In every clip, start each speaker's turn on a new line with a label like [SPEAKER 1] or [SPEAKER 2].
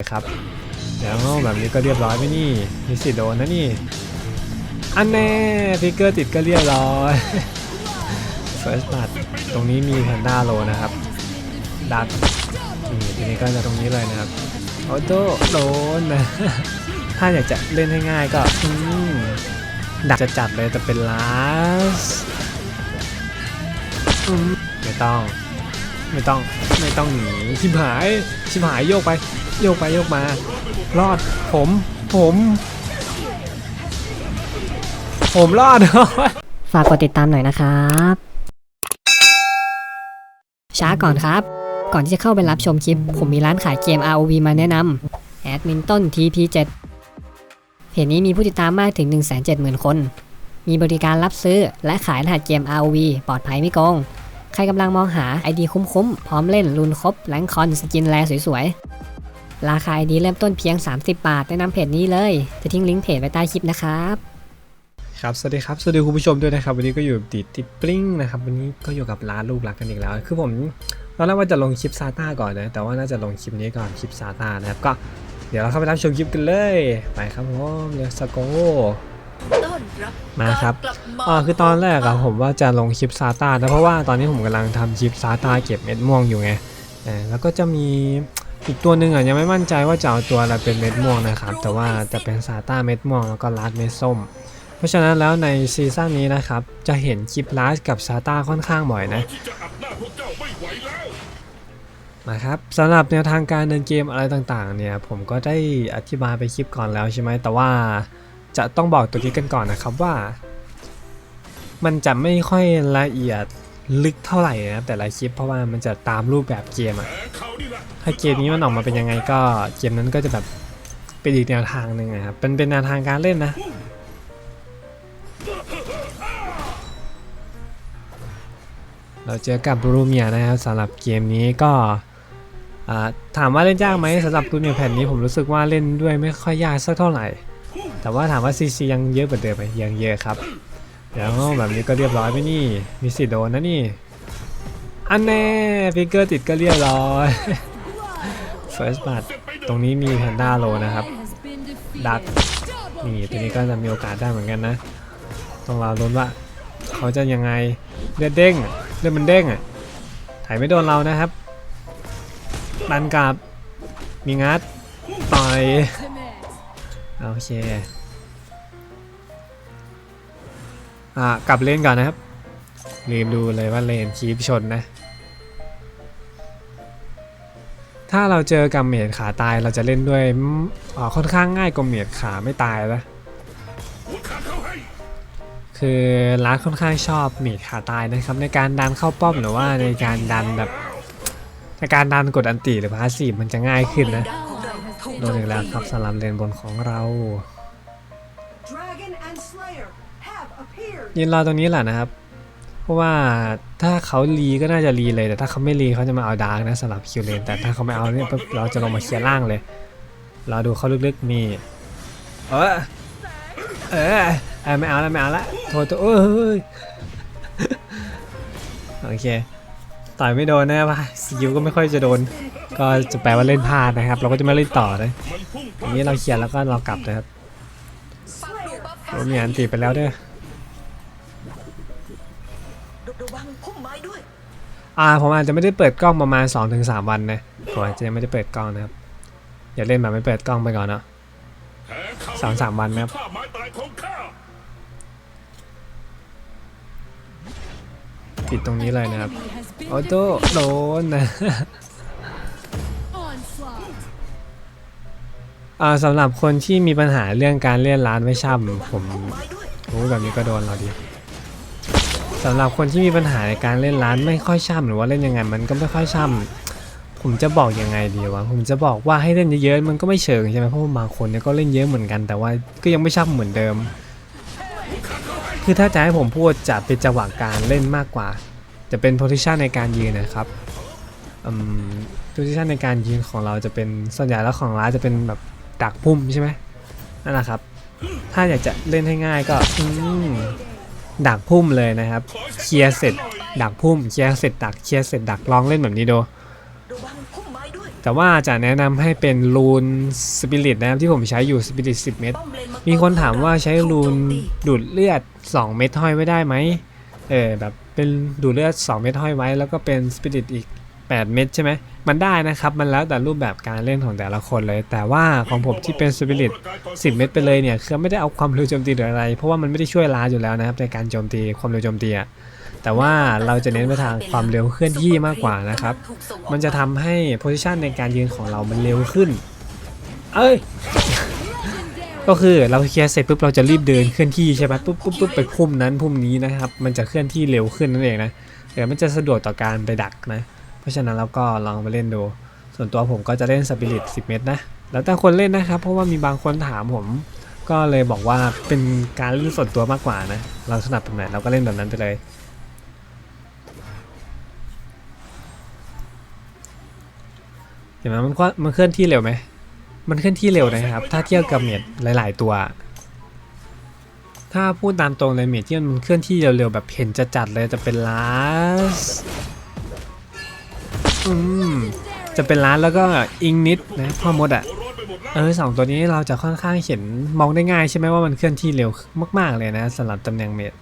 [SPEAKER 1] ครับแล้วแบบนี้ก็เรียบร้อยไหมนี่มีสิโดนนะนี่ อันแน่พิกเกอร์ติดก็เรียบร้อย First Blood ตรงนี้มีแพนด้าโลนะครับดักนี่ทีนี้ก็จะตรงนี้เลยนะครับออโต้โดนนะถ้าอยากจะเล่นให้ง่ายก็ดักจะจัดเลยแต่เป็นลาสไม่ต้อง ไม่ต้องไม่ต้องหนีชิบหายชิบหายโยกไป โยกไปโยกมา รอดผม ผม ผมรอด
[SPEAKER 2] ฝากกดติดตามหน่อยนะครับ ช้าก่อนครับ ก่อนที่จะเข้าไปรับชมคลิป ผมมีร้านขายเกม ROV มาแนะนำแอดมินต้น TP7 เพจนี้มีผู้ติดตามมากถึง 170,000 คน มีบริการรับซื้อและขายรหัสเกม ROV ปลอดภัยไม่โกงใครกำลังมองหา ID คุ้มๆ พร้อมเล่นรุนครบแรงคอนสกินแลสวยๆ ราคา ID เริ่มต้นเพียง 30 บาท แนะนำเพจนี้เลย จะทิ้งลิงก์เพจไว้ใต้คลิปนะครับ
[SPEAKER 1] ครับสวัสดีครับสวัสดีคุณผู้ชมด้วยนะครับ วันนี้ก็อยู่กับติดติดปริ้งนะครับวันนี้ก็อยู่กับร้านลูกรักกันอีกแล้ว คือผมตอนแรกว่าจะลงคลิปซาต้าก่อนนะแต่ว่าน่าจะลงคลิปนี้ก่อนคลิปซาต้านะครับก็เดี๋ยวเราเข้าไปรับชมคลิปกันเลยไปครับผมเลสโก
[SPEAKER 3] ต้อนรับ
[SPEAKER 1] มาครับ
[SPEAKER 3] กลับมา
[SPEAKER 1] อ่าคือตอนแรกอะผมว่าจะลงคลิปซาต้านะเพราะว่าตอนนี้ผมกำลังทำคลิปซาต้าเก็บเม็ดม่วงอยู่ไงเออแล้วก็จะมี อีกตัวหนึ่งอะยังไม่มั่นใจว่าจะเอาตัวอะไรเป็นเม็ดม่วงนะครับ แต่ว่าจะเป็นซาต้าเม็ดม่วงแล้วก็ลาดเม็ดส้ม เพราะฉะนั้นแล้วในซีซั่นนี้นะครับ จะเห็นคลิปลาสกับซาต้าค่อนข้างบ่อยนะ
[SPEAKER 4] ที่จะอัดหน้าพวกเจ้าไม่ไหวแล้ว
[SPEAKER 1] มาครับสำหรับแนวทางการเดินเกมอะไรต่างๆ เนี่ย ผมก็ได้อธิบายไปคลิปก่อนแล้วใช่ไหมแต่ว่าจะต้องบอกตัวนี้กันก่อนนะครับว่า มันจะไม่ค่อยละเอียด ลึกเท่าไหร่นะครับแต่ละคลิปเพราะว่ามันจะตามรูปแบบเกมอะถ้าเกมนี้มันออกมาเป็นยังไงก็เกมนั้นก็จะแบบเป็นอีกแนวทางหนึ่งนะครับเป็นเป็นแนวทางการเล่นนะเราเจอกับบรูเมียนะครับสำหรับเกมนี้ก็อ่าถามว่าเล่นยากไหมสำหรับรูเมียแผ่นนี้ผมรู้สึกว่าเล่นด้วยไม่ค่อยยากสักเท่าไหร่ แต่ว่าถามว่าซีซียังเยอะกว่าเดิมไหมยังเยอะครับ แล้วแบบนี้ก็เรียบร้อยไหมนี่ มีสิทธิ์โดนนะนี่ อันแน่ฟิกเกอร์ติดก็เรียบร้อย First b l o o ตรงนี้มีแพนด้าโลนะครับ ดัก นี่ตัวนี้ก็จะมีโอกาสได้เหมือนกันนะ ต้องรอลุ้นว่า เขาจะยังไง เลือดเด้ง เลือดมันเด้งอะถ่ายไม่โดนเรานะครับดันกับมีงัด ต่อย โอเค อ่ากลับเลนก่อนนะครับ ลืมดูเลยว่าเลนคีบชนนะ ถ้าเราเจอกับเมดขาตายเราจะเล่นด้วยอืมอ่าค่อนข้างง่ายกว่าเมดขาไม่ตายแล้วคือร้านค่อนข้างชอบเมดขาตายนะครับ ในการดันเข้าป้อมหรือว่าในการดันแบบในการดันกดอันติหรือพาสีมันจะง่ายขึ้นนะโดนอีกแล้วครับสลับเลนบนของเรา ยืนรอตรงนี้แหละนะครับ เพราะว่าถ้าเขารีก็น่าจะรีเลยแต่ถ้าเขาไม่รีเขาจะมาเอาดาร์กนะสลับคิวเลนแต่ถ้าเขาไม่เอาเนี่ยเราจะลงมาเคลียร์ล่างเลย เราดูเขาลึกๆมีเออเออเออไม่เอาแล้วไม่เอาละโทษตัวเอ้ยโอเคต่อยไม่โดนนะว่าสกิลก็ไม่ค่อยจะโดน ก็จะแปลว่าเล่นพลาดนะครับ เราก็จะไม่เล่นต่อนะ
[SPEAKER 4] มันพุ่ง
[SPEAKER 1] อันนี้เราเคลียร์แล้วก็เรากลับนะครับเรามีอันตีไปแล้วเด้อ อ่าผมอาจจะไม่ได้เปิดกล้องประมาณ 2-3 วันนะผมอาจจะยังไม่ได้เปิดกล้องนะครับอย่าเล่นแบบไม่เปิดกล้องไปก่อนเนาะสองสามวันนะครับปิดตรงนี้เลยนะครับออโต้โดนนะอ่าสำหรับคนที่มีปัญหาเรื่องการเล่นร้านไม่ช่ำผมโอ้ยแบบนี้ก็โดนเราดี สำหรับคนที่มีปัญหาในการเล่นร้านไม่ค่อยช่ำหรือว่าเล่นยังไงมันก็ไม่ค่อยช่ำผมจะบอกยังไงดีวะผมจะบอกว่าให้เล่นเยอะๆมันก็ไม่เชิงใช่ไหมเพราะบางคนเนี่ยก็เล่นเยอะเหมือนกัน แต่ว่าก็ยังไม่ช่ำเหมือนเดิม คือถ้าจะให้ผมพูดจะเป็นจังหวะการเล่นมากกว่า จะเป็นโพซิชันในการยืนนะครับอืมโพซิชันในการยืนของเราจะเป็นส่วนใหญ่แล้วของร้านจะเป็นแบบดักพุ่มใช่ไหมนั่นแหละครับ ถ้าอยากจะเล่นให้ง่ายก็อืม ดักพุ่มเลยนะครับ เคลียร์เสร็จ ดักพุ่ม เคลียร์เสร็จดัก เคลียร์เสร็จดักลองเล่นแบบนี้ดูแต่ว่าจะแนะนำให้เป็นรูนสปิริตนะครับที่ผมใช้อยู่สปิริต10 เม็ด
[SPEAKER 3] ป้อมเลนงกร
[SPEAKER 1] มีคนถามว่าใช้รูนดูดเลือด 2 เม็ดห้อยไว้ได้ไหมเออแบบเป็นดูดเลือด 2 เม็ดห้อยไว้ แล้วก็เป็นสปิริตอีก 8 เม็ดใช่ไหม มันได้นะครับ มันแล้วแต่รูปแบบการเล่นของแต่ละคนเลย แต่ว่าของผมที่เป็นสปิริต10 เม็ดไปเลยเนี่ยคือไม่ได้เอาความเร็วโจมตีหรืออะไร เพราะว่ามันไม่ได้ช่วยล้าอยู่แล้วนะครับในการโจมตีความเร็วโจมตีอะแต่ว่าเราจะเน้นไปทางความเร็วเคลื่อนที่มากกว่านะครับ มันจะทำให้โพซิชันในการยืนของเรามันเร็วขึ้น เอ้ย ก็คือเราเคลียร์เสร็จปุ๊บเราจะรีบเดินเคลื่อนที่ใช่ไหมปุ๊บปุ๊บปุ๊บไปพุ่มนั้นพุ่มนี้นะครับ มันจะเคลื่อนที่เร็วขึ้นนั่นเองนะเดี๋ยวมันจะสะดวกต่อการไปดักนะ ราะฉะนั้นเราก็ลองไปเล่นดู ส่วนตัวผมก็จะเล่นสปิริต10 เมตรนะ แล้วแต่คนเล่นนะครับ เพราะว่ามีบางคนถามผม ก็เลยบอกว่าเป็นการเล่นส่วนตัวมากกว่านะ เราถนัดแบบไหนเราก็เล่นแบบนั้นไปเลยเห็นไหมมันก็มันเคลื่อนที่เร็วไหม มันเคลื่อนที่เร็วนะครับ ถ้าเทียบกับเมดหลาย ๆ ตัว ถ้าพูดตามตรงเลยเมดที่มันเคลื่อนที่เร็วๆแบบเห็นจะจัดเลยจะเป็นลาส อืมจะเป็นร้านแล้วก็อิงนิดนะพ่อมดอะเออสองตัวนี้เราจะค่อนข้างเห็นมองได้ง่ายใช่ไหมว่ามันเคลื่อนที่เร็วมาก ๆ เลยนะสำหรับตำแหน่งเมด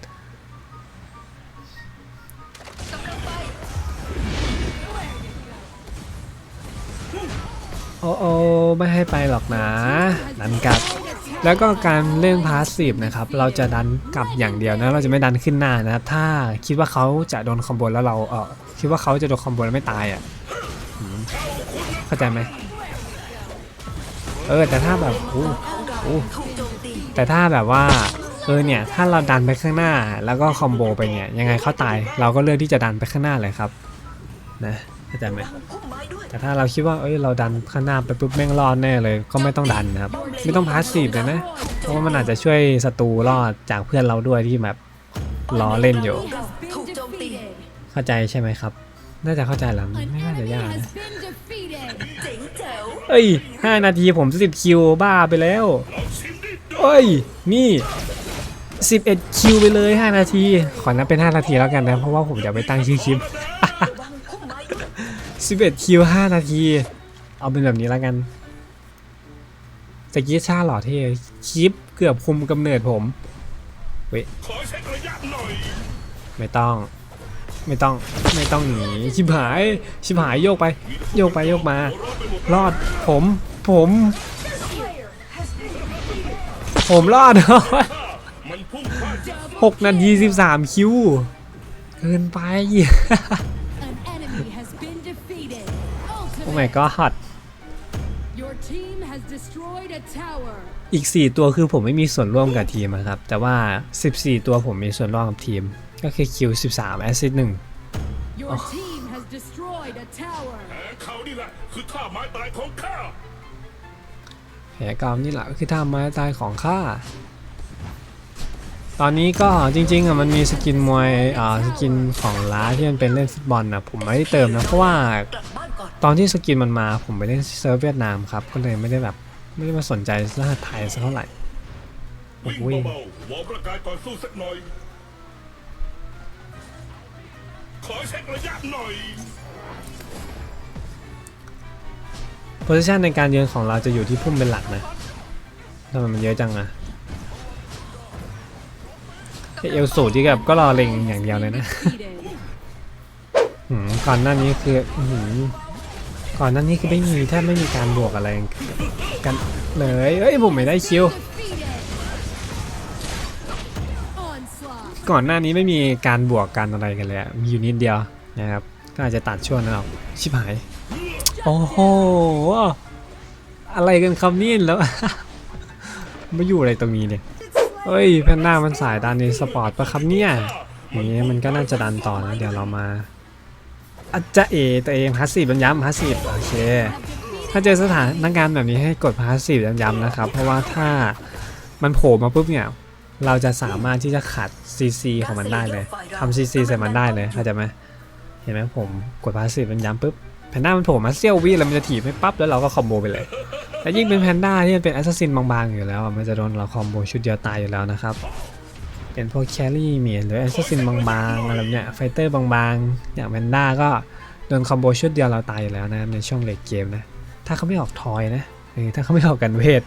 [SPEAKER 1] โอ้โอไม่ให้ไปหรอกนะดันกลับ แล้วก็การเล่นพาสซีฟนะครับ เราจะดันกลับอย่างเดียวนะเราจะไม่ดันขึ้นหน้านะถ้าคิดว่าเขาจะโดนคอมโบแล้วเราเออคิดว่าเขาจะโดนคอมโบแล้วไม่ตายอะ เข้าใจไหมเออ แต่ถ้าแบบอู้
[SPEAKER 3] ของเราถูกโจมตี
[SPEAKER 1] แต่ถ้าแบบว่าเออเนี่ยถ้าเราดันไปข้างหน้าแล้วก็คอมโบไปเนี่ยยังไงเขาตายเราก็เลือกที่จะดันไปข้างหน้าเลยครับนะเข้าใจไหมแต่ถ้าเราคิดว่าเอ้ยเราดันข้างหน้าไปปุ๊บแม่งรอดแน่เลย ก็ไม่ต้องดันนะครับ ไม่ต้องพาสซีฟเลยนะเพราะว่ามันอาจจะช่วยศัตรูรอดจากเพื่อนเราด้วยที่แบบล้อเล่นอยู่
[SPEAKER 3] เข้า
[SPEAKER 1] ใจใช่ไหมครับ น่าจะเข้าใจแล้วไม่น่าจะยากนะ
[SPEAKER 3] เจ๋งแจ๋ว
[SPEAKER 1] เอ้ย5นาทีผม10คิวบ้าไปแล้ว
[SPEAKER 4] ลองชิมดิ
[SPEAKER 1] เอ้ย นี่11คิวไปเลย5นาที ขอนับเป็น5นาทีแล้วกันนะ เพราะว่าผมจะไปตั้งชื่อคลิป
[SPEAKER 3] ระวังพุ่มไม้ด้วย
[SPEAKER 1] 11คิว5นาที เอาเป็นแบบนี้แล้วกันตะกี้ชาหล่อเท่คลิปเกือบคุมกำเนิดผม
[SPEAKER 4] ขอเช็คระยะหน่อย
[SPEAKER 1] ไม่ต้อง ไม่ต้องไม่ต้องหนีชิบหายชิบหายโยกไป โยกไปโยกมา
[SPEAKER 4] รอด
[SPEAKER 1] ผม ผม ผมรอดหกนาทีสิบสามคิวเกินไปโอ้
[SPEAKER 5] Ultimate.
[SPEAKER 1] my god
[SPEAKER 5] Your team has destroyed a tower.
[SPEAKER 1] อีก 4 ตัวคือผมไม่มีส่วนร่วมกับทีมอะครับ แต่ว่า 14 ตัวผมมีส่วนร่วมกับทีม ก็คือคิว 13 แอสซิสต์หนึ่ง
[SPEAKER 5] Your team has destroyed a tower.
[SPEAKER 4] แผลเขานี่แหละคือท่าไม้ตายของข้า
[SPEAKER 1] แผลกรรมนี่แหละก็คือท่าไม้ตายของข้าตอนนี้ก็จริงๆอะมันมีสกินมวยอ่าสกินของล้าที่มันเป็นเล่นฟุตบอลนะผมไม่ได้เติมนะเพราะว่า
[SPEAKER 3] กลับบ้านก่อน
[SPEAKER 1] ตอนที่สกินมันมาผมไปเล่นเซิร์ฟเวียดนามครับก็เลยไม่ได้แบบไม่ได้มาสนใจรหัสไทยสักเท่าไหร่
[SPEAKER 4] วิ่ง
[SPEAKER 1] โอ้ย
[SPEAKER 4] ขอเช็คระยะหน่อย
[SPEAKER 1] โพซิชันในการยืนของเราจะอยู่ที่พุ่มเป็นหลักนะทำไมมันเยอะจังอะไอ้เอลสูตรที่แบบก็รอเล็งอย่างเดียวเลยนะ
[SPEAKER 5] Defeated.
[SPEAKER 1] หืมก่อนหน้านี้คืออื้อหือก่อนหน้านี้คือไม่มีแทบไม่มีการบวกอะไรกันเลยเอ้ยผมไม่ได้คิว ก่อนหน้านี้ไม่มีการบวกกันอะไรกันเลยมีอยู่นิดเดียวนะครับ ก็อาจจะตัดช่วงนั้นออกชิบหาย โอ้โห อะไรกันคำนี้แล้ว มาอยู่อะไรตรงนี้เนี่ยเฮ้ยแพนด้ามันสายดันในสปอร์ตปะครับเนี่ยอย่างนี้มันก็น่าจะดันต่อนะ เดี๋ยวเรามาอาจจะเอตัวเองพาสซีฟย้ำพาสซีฟโอเค ถ้าเจอสถานการณ์แบบนี้ให้กดพาสซีฟย้ำๆนะครับ เพราะว่าถ้ามันโผล่มาปุ๊บเนี่ย เราจะสามารถที่จะขัด CC ของมันได้เลยทำ CC ใส่มันได้เลยเข้าใจไหมเห็นไหมผมกดพาสซีฟย้ำปุ๊บแพนด้ามันโผล่มาเซี่ยววิแล้วมันจะถีบให้ปั๊บแล้วเราก็คอมโบไปเลยและยิ่งเป็นแพนด้าที่มันเป็นแอสซัสซินบางๆอยู่แล้วมันจะโดนเราคอมโบชุดเดียวตายอยู่แล้วนะครับเป็นพวกแครี่เมียนหรือแอสซัสซินบางๆอะไรเนี้ยไฟเตอร์บางๆอย่างแพนด้าก็โดนคอมโบชุดเดียวเราตายอยู่แล้วนะในช่วงเลดเกมนะถ้าเขาไม่ออกทอยนะถ้าเขาไม่ออกกันเวท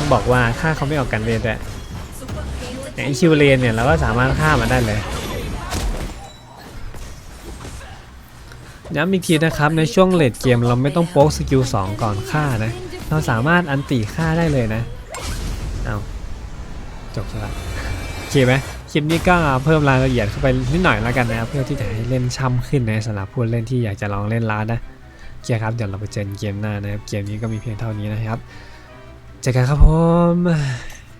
[SPEAKER 1] ต้องบอกว่าถ้าเขาไม่ออกกันเวทอะอย่างไอคิวเลนเนี่ยเราก็สามารถฆ่ามันได้เลยย้ำอีกทีนะครับในช่วงเลดเกมเราไม่ต้องโป๊กสกิล2ก่อนฆ่านะ เราสามารถอันติฆ่าได้เลยนะ เอาจบแล้วโอเคไหมคลิปนี้ก็เพิ่มรายละเอียดเข้าไปนิดหน่อยแล้วกันนะครับเพื่อที่จะให้เล่นช่ำขึ้นนะสำหรับผู้เล่นที่อยากจะลองเล่นลาดนะโอเคครับเดี๋ยวเราไปเจอกันเกมหน้านะครับเกมนี้ก็มีเพียงเท่านี้นะครับ เจอกันครับผม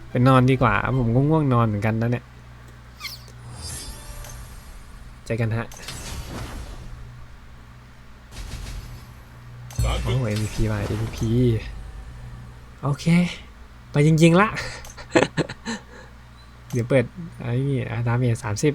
[SPEAKER 1] ไปนอนดีกว่า ผมก็ง่วงนอนเหมือนกันนะเนี่ยเจอกันฮะโอ้ MVP มา MVP โอเค ไปจริงๆละ เดี๋ยวเปิดไอ้นี่ดาเมจสามสิบ